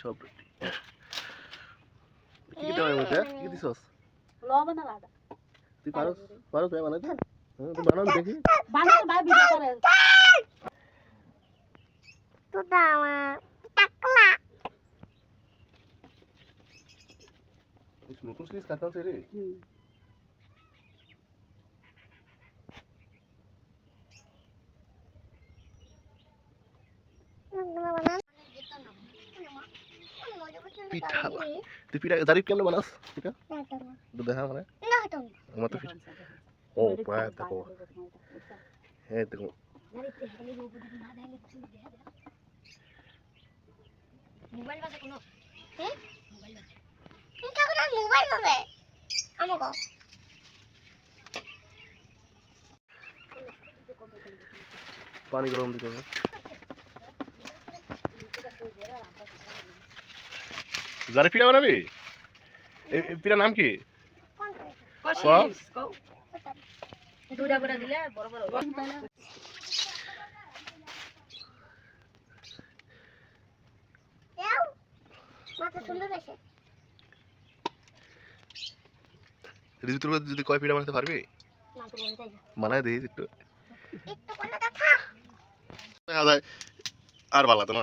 সব রেডি কি কি দেওয়া মধ্যে কি দিছস? লবণ না লাগা তুই পারস? পারস তুই বানাইতে হ্যাঁ তুই বানাও দেখি। বানাতে ভাই ভিডিও করে। তো দাও টাকলা। নতুন সিরিজ কাটতাম রে পিঠা তুই পিঠা জারিফ কেমনে বানাস? পিঠা? একটু দেখা মানে। আমার তো পিঠা ও পায় দেখো। হ্যাঁ দেখো। মোবাইল বাজে কোনো? হ্যাঁ মোবাইল বাজে এটা কোনো মোবাইল বাজে আমাকে। পানি গরম দিতে হবে। জারিফ পিঠা বানাবি? পিঠার নাম কি? তোর যদি কয় পিঠা বানাতে পারবি? বলতে বানায় দিস একটু। একটু কোন কথা দেখা যায় আর ভালো তো না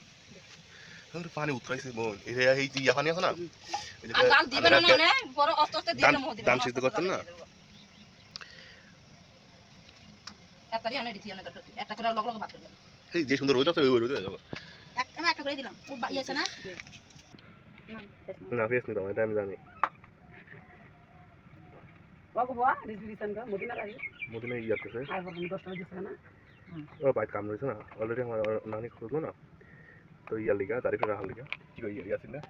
আরে পানি উতরাইছে বোন এই যে এই যে ইয়া পানি আছে না? মানে মদিনা দান সিদ্ধ করতেন না? যে সুন্দর রোজ আছে ওই রোজ একটা করে দিলাম। না? না ফেস নিতাম এটা আমি জানি। বাবু বাবা রিজুলিশন কা মদিনা লাগি মদিনা ইয়া করতেছে আই বলুন 10 টাকা দিছ না? ও বাইক কাম রয়েছে না? অলরেডি আমার নানি খুঁজলো না? তো ইয়ার লিগা তারিফে রাখার লিগা কি কই ইয়া ছিল না?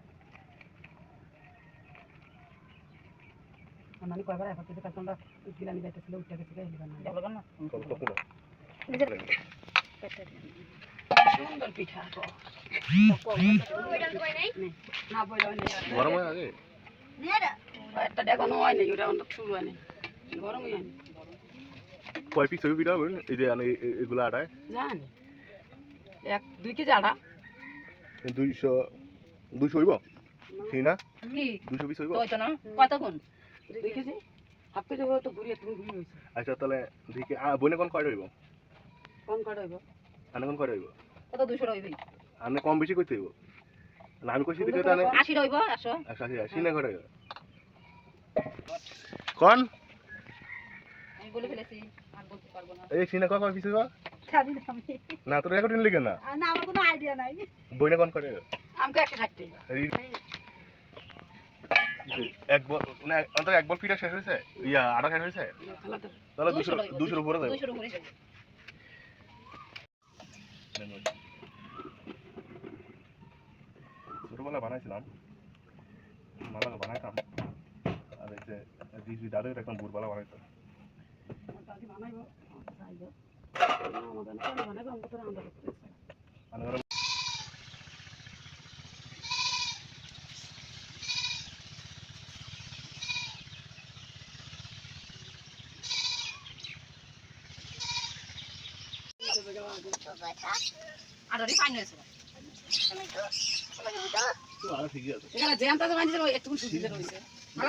মানে কয়বার এখন থেকে গিলানি যাইতেছিল উঠে গেছে গাইলি বানা ভালো না কত কত না সুন্দর পিঠা তো নাই না বইলো গরম হয় আগে? একটা দেখো নয় নি ওটা অন্য শুরু হয় নি গরম হয় নি কয় পিস ছবি পিঠা এই যে এগুলো আটায়? জানি। এক দুই কেজি আটা। দুইশো দুইশো হইব? ঠিক না? দুইশো পিস হইব? না? কত গুণ? আচ্ছা তাহলে দিকে বনে কোন কয়টা হইব? কোন কাটা হইব? আনে কোন কয়টা হইব? কত দুশো রইবি আনে কম বেশি করতে হইব? না আমি কইছি দিকে তাহলে আশি রইব একশো আচ্ছা আচ্ছা আশি না কয়টা কোন? আমি বলে ফেলেছি আর বলতে পারব না। এই সিনা কয় কয় পিস হইব না আমি। না তোর রেকর্ডিং লিখে না না আমার কোনো আইডিয়া নাই। বইনে কোন হইব আমাকে একটা থাকতে এক বল অন্তত এক বল পিঠা শেষ হয়েছে? ইয়া আটা শেষ হয়েছে? তাহলে দুশো দুশোর উপরে যাবে দুশোর উপরে যাবে ছোটবেলা বানাইছিলাম। মালা বানাইতাম। আর এই যে দিদি দাদু একদম বুড়বালা বানাইতাম বানাইব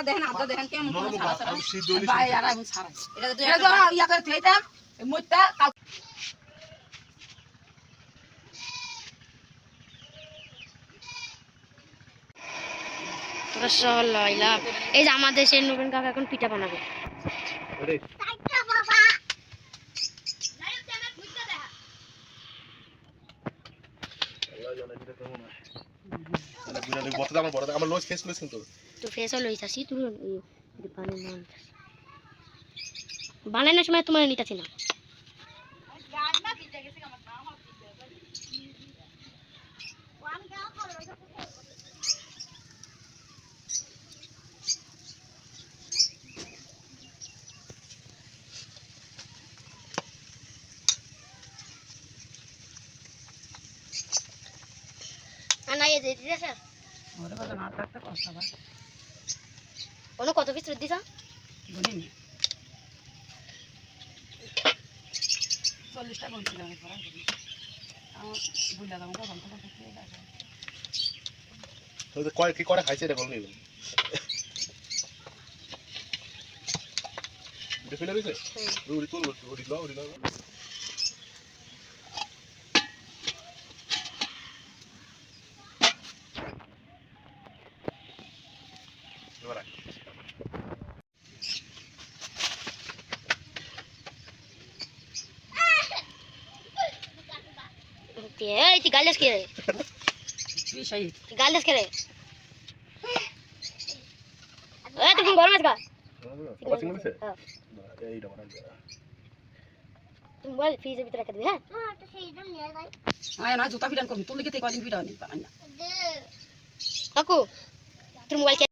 দেখেন আপনারা দেখেন কেমন সারা সারা এটা ইয়া করে থইতাম মুইতা লইলা এই যে আমাদের সেই নবীন কাকা এখন পিঠা বানাবে। বানানোর সময় তোমার নিতাছি না। দিয়ে দিয়েছে না থাকতে কষ্ট আবার অন্য কত পিস দিছ বলিনি। চল্লিশটা বলছিলাম এরপর আমার বুঝলা দাম কয় কি করে খাইছে এটা বলবি? তুল উড়ি লাও এই তুই গালিস কে রে? তুই সেই। তুই গালিস কে রে? এই তুই চিংড়ি দিছে হ্যাঁ। এইটা বানাই তুই মোবাইল ফ্রিজের ভিতরে রেখে দিবি হ্যাঁ? আয় না জুতা ফিরান করবি। তুই লিখে কদিন ফিরানি কাকু তোর মোবাইল